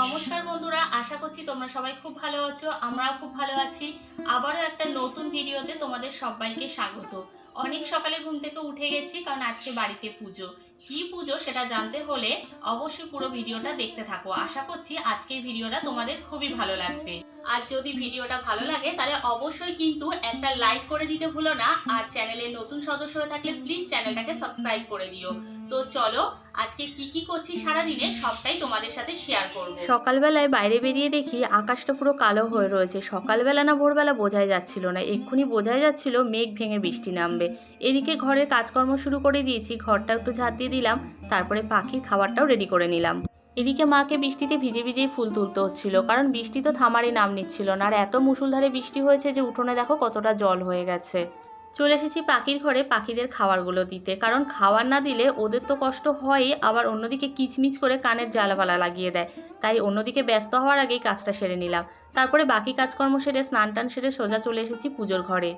নমস্কার বন্ধুরা, আশা করছি তোমরা সবাই খুব ভালো আছো, আমরাও খুব ভালো আছি। আবারও একটা নতুন ভিডিওতে তোমাদের সবাইকে স্বাগত। অনেক সকালে ঘুম থেকে উঠে গেছি, কারণ আজকে বাড়িতে পুজো। কি পুজো সেটা জানতে হলে অবশ্যই পুরো ভিডিওটা দেখতে থাকো। আশা করছি আজকের ভিডিওটা তোমাদের খুবই ভালো লাগবে। আর যদি ভিডিওটা ভালো লাগে, তাহলে অবশ্যই কিন্তু একটা লাইক করে দিতে ভুলো না। আর চ্যানেলের নতুন সদস্য হয়ে থাকলে প্লিজ চ্যানেলটাকে সাবস্ক্রাইব করে দিও। তো চলো, আজকে কি কি করছি সারাদিনে সবটাই তোমাদের সাথে শেয়ার করব। সকালবেলায় বাইরে বেরিয়ে দেখি আকাশটা পুরো কালো হয়ে রয়েছে। সকালবেলা না ভোরবেলা বোঝাই যাচ্ছিল না। এক্ষুনি বোঝাই যাচ্ছিল মেঘ ভেঙে বৃষ্টি নামবে। এদিকে ঘরের কাজকর্ম শুরু করে দিয়েছি। ঘরটা একটু ঝাঁট দিয়ে দিলাম। তারপরে পাখির খাবারটাও রেডি করে নিলাম। এদিকে মাকে বৃষ্টিতে ভিজে ভিজেই ফুল তুলতে হচ্ছিল, কারণ বৃষ্টি তো থামারই নাম নিচ্ছিল না। আর এত মুসুলধারে বৃষ্টি হয়েছে যে উঠোনে দেখো কতটা জল হয়ে গেছে। চলে এসেছি পাখির ঘরে পাখিদের খাবারগুলো দিতে, কারণ খাবার না দিলে ওদের তো কষ্ট হয়ই, আবার অন্যদিকে কিচমিচ করে কানের জ্বালাপালা লাগিয়ে দেয়। তাই অন্যদিকে ব্যস্ত হওয়ার আগেই কাজটা সেরে নিলাম। তারপরে বাকি কাজকর্ম সেরে স্নান টান সেরে সোজা চলে এসেছি পুজোর ঘরে।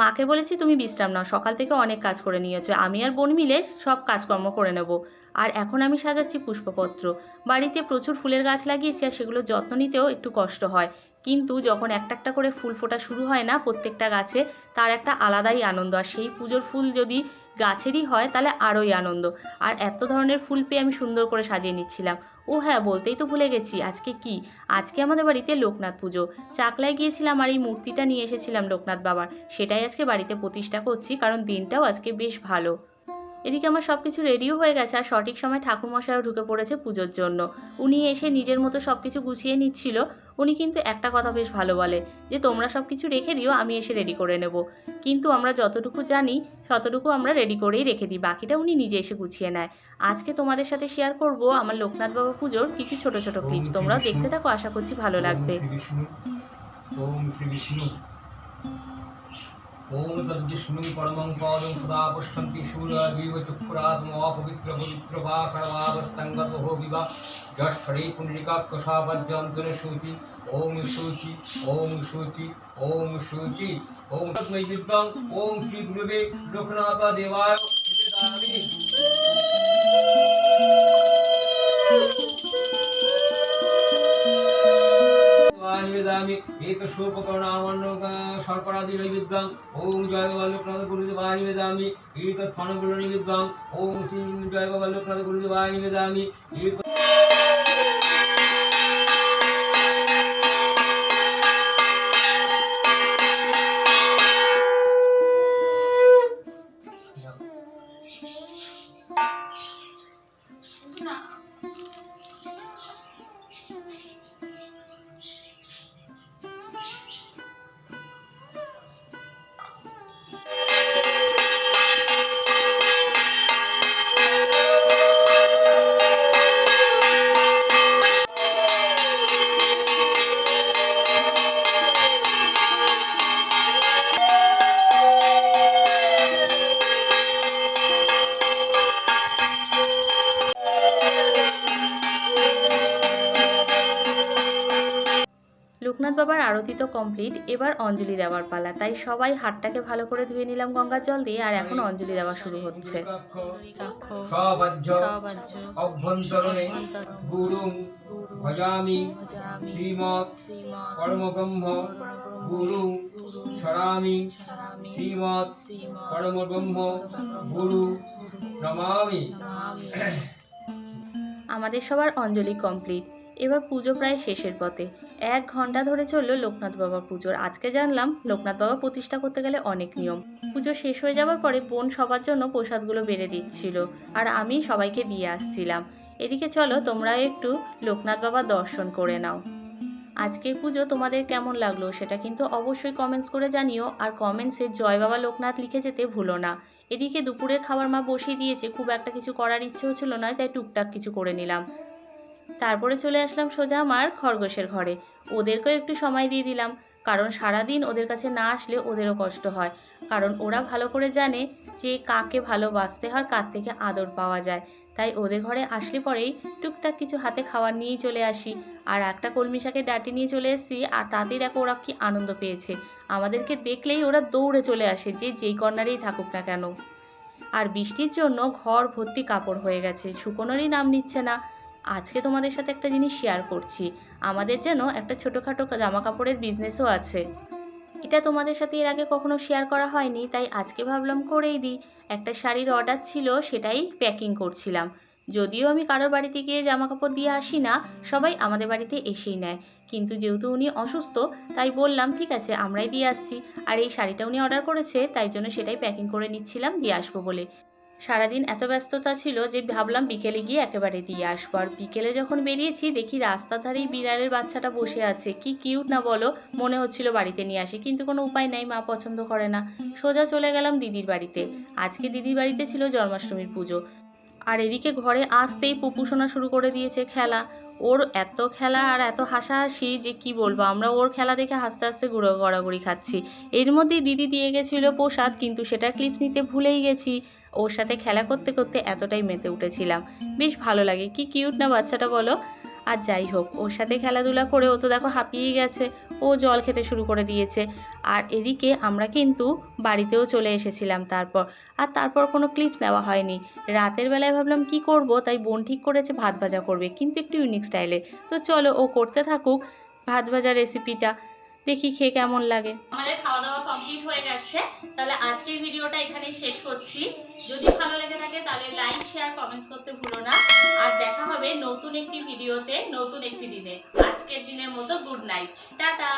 মাকে বলেছি, তুমি বিশ্রাম নাও, সকাল থেকে অনেক কাজ করে নিয়েছো, আমি আর বোন মিলে সব কাজকর্ম করে নেব। আর এখন আমি সাজাচ্ছি পুষ্পপত্র। বাড়িতে প্রচুর ফুলের গাছ লাগিয়েছি আর সেগুলো যত্ন নিতেও একটু কষ্ট হয়। কিন্তু যখন একটা একটা করে ফুল ফোটা শুরু হয় না প্রত্যেকটা গাছে, তার একটা আলাদাই আনন্দ। আর সেই পুজোর ফুল যদি গাছেরই হয় তাহলে আরোই আনন্দ। আর এত ধরনের ফুল পেয়ে আমি সুন্দর করে সাজিয়ে নিচ্ছিলাম। ও হ্যাঁ বলতেই তো ভুলে গেছি, আজকে কি? আজকে আমাদের বাড়িতে লোকনাথ পুজো। চাকলায় গিয়েছিলাম আর এই মূর্তিটা নিয়ে এসেছিলাম লোকনাথ বাবার। সেটাই আজকে বাড়িতে প্রতিষ্ঠা করছি, কারণ দিনটাও আজকে বেশ ভালো। এদিকে আমার সব কিছু রেডিও হয়ে গেছে আর সঠিক সময় ঠাকুরমশাইও ঢুকে পড়েছে পুজোর জন্য। উনি এসে নিজের মতো সব কিছু গুছিয়ে নিচ্ছিল। উনি কিন্তু একটা কথা বেশ ভালো বলে যে তোমরা সব কিছু রেখে দিও আমি এসে রেডি করে নেব। কিন্তু আমরা যতটুকু জানি ততটুকু আমরা রেডি করেই রেখে দিই বাকিটা উনি নিজে এসে গুছিয়ে নেয়। আজকে তোমাদের সাথে শেয়ার করব আমার লোকনাথ বাবা পুজোর কিছু ছোট ছোট ক্লিপ তোমরাও দেখতে থাকো আশা করছি ভালো লাগবে। ওম শ্রী বিষ্ণু। ওম তদ্বিষ্ণু পরমং পদং সদা পশ্যন্তি শূরবীব চক্ষুরাত্ম অপবিত্র পবিত্র বা সর্বাবস্তাঙ্গত হো বিবা যশ্বরী পুণ্ডিকাক্ষসাবজ্জন্তনে শুচি ওম শুচি ওম শুচি ওম শুচি ওম শ্রী গুরুবে লোকনাথ দেবায় নিবেদামি। নিবেদামি এক সোপকরণামন্ন শর্করাদি নৈবেদ্যাং ওম জয় লোকনাথ গুরুদেবায় নিবেদামি। এক ফণগুলো নিবেদ্যাং ওম শ্রী জয় লোকনাথ গুরুদেবায় বাবার আরতি তো কমপ্লিট এবার অঞ্জলি দেওয়ার পালা। তাই সবাই হাতটাকে ভালো করে ধুয়ে নিলাম গঙ্গার জল দিয়ে আর এখন অঞ্জলি দেওয়া শুরু হচ্ছে। গুরুং ভজামি শ্রীমৎ পরমব্রহ্ম গুরু স্মরামি শ্রীমৎ পরমব্রহ্ম গুরু নমামি। আমাদের সবার অঞ্জলি কমপ্লিট এবার পুজো প্রায় শেষের পথে। এক ঘণ্টা ধরে চলল লোকনাথ বাবা পুজোর আজকে জানলাম, লোকনাথ বাবা প্রতিষ্ঠা করতে গেলে অনেক নিয়ম। পুজো শেষ হয়ে যাওয়ার পরে বোন সবার জন্য প্রসাদগুলো বেড়ে দিচ্ছিল আর আমি সবাইকে দিয়ে আসছিলাম। এদিকে চলো, তোমরা একটু লোকনাথ বাবা দর্শন করে নাও। আজকের পুজো তোমাদের কেমন লাগল সেটা কিন্তু অবশ্যই কমেন্টস করে জানিও। আর কমেন্টসে জয় বাবা লোকনাথ লিখে যেতে ভুলো না। এদিকে দুপুরের খাবার মা বসিয়ে দিয়েছে, খুব একটা কিছু করার ইচ্ছে হচ্ছিল না, তাই টুকটাক কিছু করে নিলাম। তারপরে চলে আসলাম সোজা আমার খরগোশের ঘরে। ওদেরকেও একটু সময় দিয়ে দিলাম, কারণ সারাদিন ওদের কাছে না আসলে ওদেরও কষ্ট হয়। কারণ ওরা ভালো করে জানে যে কাকে ভালোবাসতে হয় কার থেকে আদর পাওয়া যায়। তাই ওদের ঘরে আসলে পরেই টুকটাক কিছু হাতে খাবার নিয়েই চলে আসি। আর একটা কলমি শাকের ডাটি নিয়ে চলে এসেছি, আর তাতেই দেখো ওরা কি আনন্দ পেয়েছে। আমাদেরকে দেখলেই ওরা দৌড়ে চলে আসে যে যেই কর্নারেই থাকুক না কেন। আর বৃষ্টির জন্য ঘর ভর্তি কাপড় হয়ে গেছে, শুকোনোরই নাম নিচ্ছে না। আজকে তোমাদের সাথে একটা জিনিস শেয়ার করছি। আমাদের যেন একটা ছোটোখাটো জামা কাপড়ের বিজনেসও আছে। এটা তোমাদের সাথে এর আগে কখনো শেয়ার করা হয়নি, তাই আজকে ভাবলাম করেই দিই। একটা শাড়ির অর্ডার ছিল, সেটাই প্যাকিং করছিলাম। যদিও আমি কারোর বাড়িতে গিয়ে জামা কাপড় দিয়ে আসি না, সবাই আমাদের বাড়িতে এসেই নেয়। কিন্তু যেহেতু উনি অসুস্থ, তাই বললাম, ঠিক আছে, আমরাই দিয়ে আসছি। আর এই শাড়িটা উনি অর্ডার করেছে, তাই জন্য সেটাই প্যাকিং করে নিচ্ছিলাম, দিয়ে আসব বলে। সারাদিন এত ব্যস্ততা ছিল যে ভাবলাম বিকেলে গিয়ে একেবারে দিয়ে আসব। আর বিকেলে যখন বেরিয়েছি, দেখি রাস্তা ধারেই বিড়ালের বাচ্চাটা বসে আছে। কি কিউট না বলো, মনে হচ্ছিল বাড়িতে নিয়ে আসি, কিন্তু কোনো উপায় নাই, মা পছন্দ করে না। সোজা চলে গেলাম দিদির বাড়িতে। আজকে দিদির বাড়িতে ছিল জন্মাষ্টমীর পুজো। আর এদিকে ঘরে আসতেই পুপু শোনা শুরু করে দিয়েছে খেলা। ওর এত খেলা আর এত হাসাহাসি যে কি বলব, আমরা ওর খেলা দেখে হাসতে হাসতে গুঁড়ো গড়াগড়ি খাচ্ছি। এর মধ্যেই দিদি দিয়ে গেছিল প্রসাদ, কিন্তু সেটা ক্লিপ নিতে ভুলেই গেছি। ওর সাথে খেলা করতে করতে এতটাই মেতে উঠেছিলাম। বেশ ভালো লাগে। কি কিউট না বাচ্চাটা বলো? আর যাই হোক, ওর সাথে খেলাধুলা করে ও তো দেখো হাঁপিয়ে গেছে। ও জল খেতে শুরু করে দিয়েছে। আর এদিকে আমরা কিন্তু বাড়িতেও চলে এসেছিলাম তারপর। আর তারপর কোনো ক্লিপস নেওয়া হয়নি। রাতের বেলায় ভাবলাম, কি করব? তাই বোন ঠিক করেছে ভাত ভাজা করবে, কিন্তু একটু ইউনিক স্টাইলে তো চলো ও করতে থাকুক ভাত ভাজা রেসিপিটা দেখি খেয়ে কেমন লাগে। আমাদের খাওয়া দাওয়া কমপ্লিট হয়ে গেছে। তাহলে আজকের ভিডিওটা এখানেই শেষ করছি। যদি ভালো লেগে থাকে তাহলে লাইক শেয়ার কমেন্টস করতে ভুলো না। আর দেখা হবে নতুন একটি ভিডিওতে, নতুন একটি দিনে। আজকের দিনের মতো গুড নাইট টাটা।